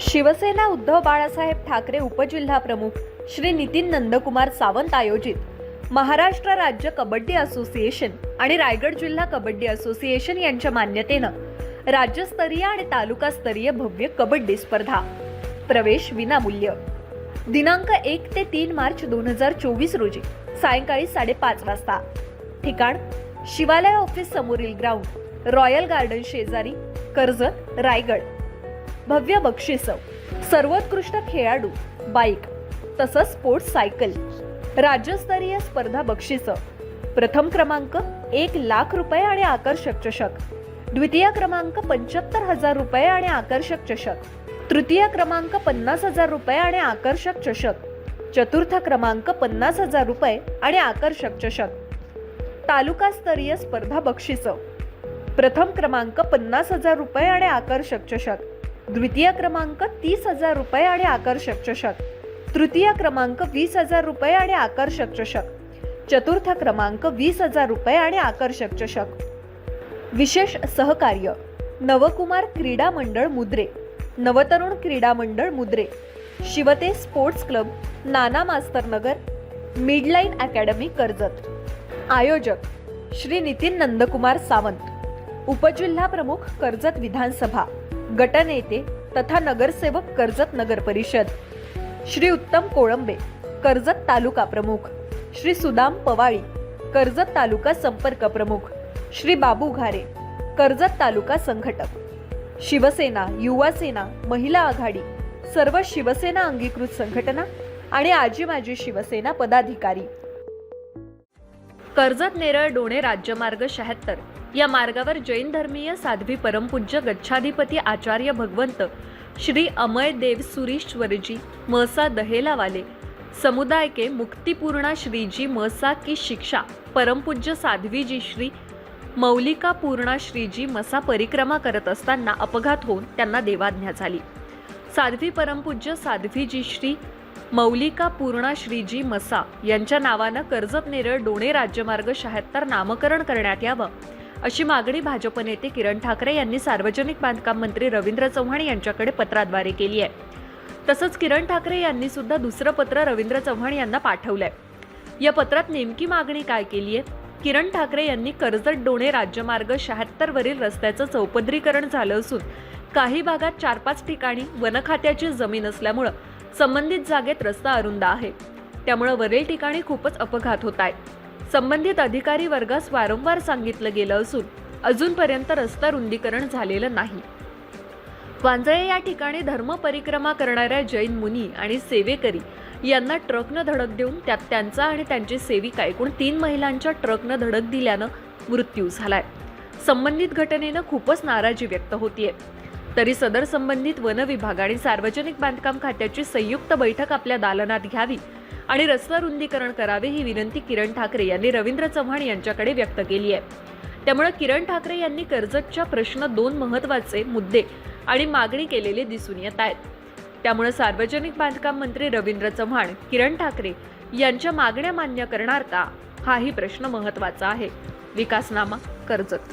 शिवसेना उद्धव बाळासाहेब ठाकरे उपजिल्हा प्रमुख श्री नितीन नंदकुमार सावंत आयोजित महाराष्ट्र राज्य कबड्डी असोसिएशन आणि रायगड जिल्हा कबड्डी असोसिएशन यांच्या मान्यतेनं राज्यस्तरीय आणि तालुकास्तरीय भव्य कबड्डी स्पर्धा. प्रवेश विनामूल्य. दिनांक एक ते तीन मार्च दोन हजार चोवीस रोजी सायंकाळी साडेपाच वाजता. ठिकाण शिवालय ऑफिस समोरील ग्राउंड रॉयल गार्डन शेजारी कर्जत रायगड. भव्य बक्षिसं सर्वोत्कृष्ट खेळाडू बाईक तसंच स्पोर्ट्स सायकल राज्यस्तरीय स्पर्धा बक्षिसं. प्रथम क्रमांक एक लाख रुपये आणि आकर्षक चषक. द्वितीय क्रमांक पंच्याहत्तर हजार रुपये आणि आकर्षक चषक. तृतीय क्रमांक पन्नास हजार रुपये आणि आकर्षक चषक. चतुर्थ क्रमांक पन्नास हजार रुपये आणि आकर्षक चषक. तालुकास्तरीय स्पर्धा बक्षिसं. प्रथम क्रमांक पन्नास हजार रुपये आणि आकर्षक चषक. द्वितीय क्रमांक तीस हजार रुपये आणि आकर्षक चषक. तृतीय क्रमांक वीस हजार रुपये आणि आकर्षक चषक. चतुर्थ क्रमांक वीस हजार रुपये आणि आकर्षक चषक. विशेष सहकार्य नवकुमार क्रीडा मंडळ मुद्रे नवतरुण क्रीडा मंडळ Mudre Shivte sports club Nana Mastarnagar midline academy Karjat. आयोजक श्री नितीन नंदकुमार सावंत. उपजिल्हा प्रमुख कर्जत विधानसभा. गटनेते तथा नगरसेवक कर्जत नगर परिषद. श्री उत्तम कोळंबे कर्जत तालुका प्रमुख. श्री सुदाम पवाळी कर्जत तालुका संपर्क प्रमुख. श्री बाबू घारे कर्जत तालुका संघटक. शिवसेना युवा सेना महिला आघाडी सर्व शिवसेना अंगीकृत संघटना आणि आजी माजी शिवसेना पदाधिकारी. कर्जत नेरळ डोणे राज्यमार्ग शहात्तर. या मार्गावर जैन धर्मीय साध्वी परमपूज्य गच्छाधिपती आचार्य भगवंत श्री अमय देव सुरीश्वरजी मसा दहेलावाले समुदाय के मुक्तिपूर्णा श्रीजी मसा की शिक्षा परमपूज्य साध्वीजी श्री मौलिका पूर्णा श्रीजी मसा परिक्रमा करत असताना अपघात होऊन त्यांना देवाज्ञा झाली. साध्वी परमपूज्य साध्वीजी श्री मौलिका पूर्णा श्रीजी मसा यांच्या नावानं कर्जत नेरळ डोणे राज्यमार्ग शहात्तर नामकरण करण्यात यावं अशी मागणी भाजप नेते किरण ठाकरे यांनी सार्वजनिक बांधकाम मंत्री रवींद्र चव्हाण यांच्याकडे पत्राद्वारे केली आहे. तसंच किरण ठाकरे यांनी सुद्धा दुसरं पत्र रवींद्र चव्हाण यांना पाठवलंय. या पत्रात नेमकी मागणी काय केली आहे? किरण ठाकरे यांनी कर्जत डोणे राज्यमार्ग शहात्तर वरील रस्त्याचं चौपदरीकरण झालं असून काही भागात चार पाच ठिकाणी वनखात्याची जमीन असल्यामुळं संबंधित जागेत रस्ता अरुंद आहे. त्यामुळं वरील ठिकाणी खूपच अपघात होत आहेत संबंधित अधिकारी वर्गास वारंवार सांगितलं गेलं असून अजूनपर्यंत रस्ता रुंदीकरण झालेलं नाही. वांजळे या ठिकाणी धर्म परिक्रमा करणाऱ्या जैन मुनी आणि सेवेकरी यांना ट्रकनं धडक देऊन त्यात त्यांचा आणि त्यांची सेविका एकूण तीन महिलांच्या ट्रकनं धडक दिल्यानं मृत्यू झालाय. संबंधित घटनेनं खूपच नाराजी व्यक्त होतीये. तरी सदर संबंधित वन विभाग आणि सार्वजनिक बांधकाम खात्याची संयुक्त बैठक आपल्या दालनात घ्यावी आणि रस्ता रुंदीकरण करावे ही विनंती किरण ठाकरे यांनी रवींद्र चव्हाण यांच्याकडे व्यक्त केली आहे. त्यामुळे किरण ठाकरे यांनी कर्जतच्या प्रश्न दोन महत्त्वाचे मुद्दे आणि मागणी केलेले दिसून येत आहेत. त्यामुळे सार्वजनिक बांधकाम मंत्री रवींद्र चव्हाण किरण ठाकरे यांच्या मागण्या मान्य करणार का? हाही प्रश्न महत्त्वाचा आहे. विकासनामा कर्जत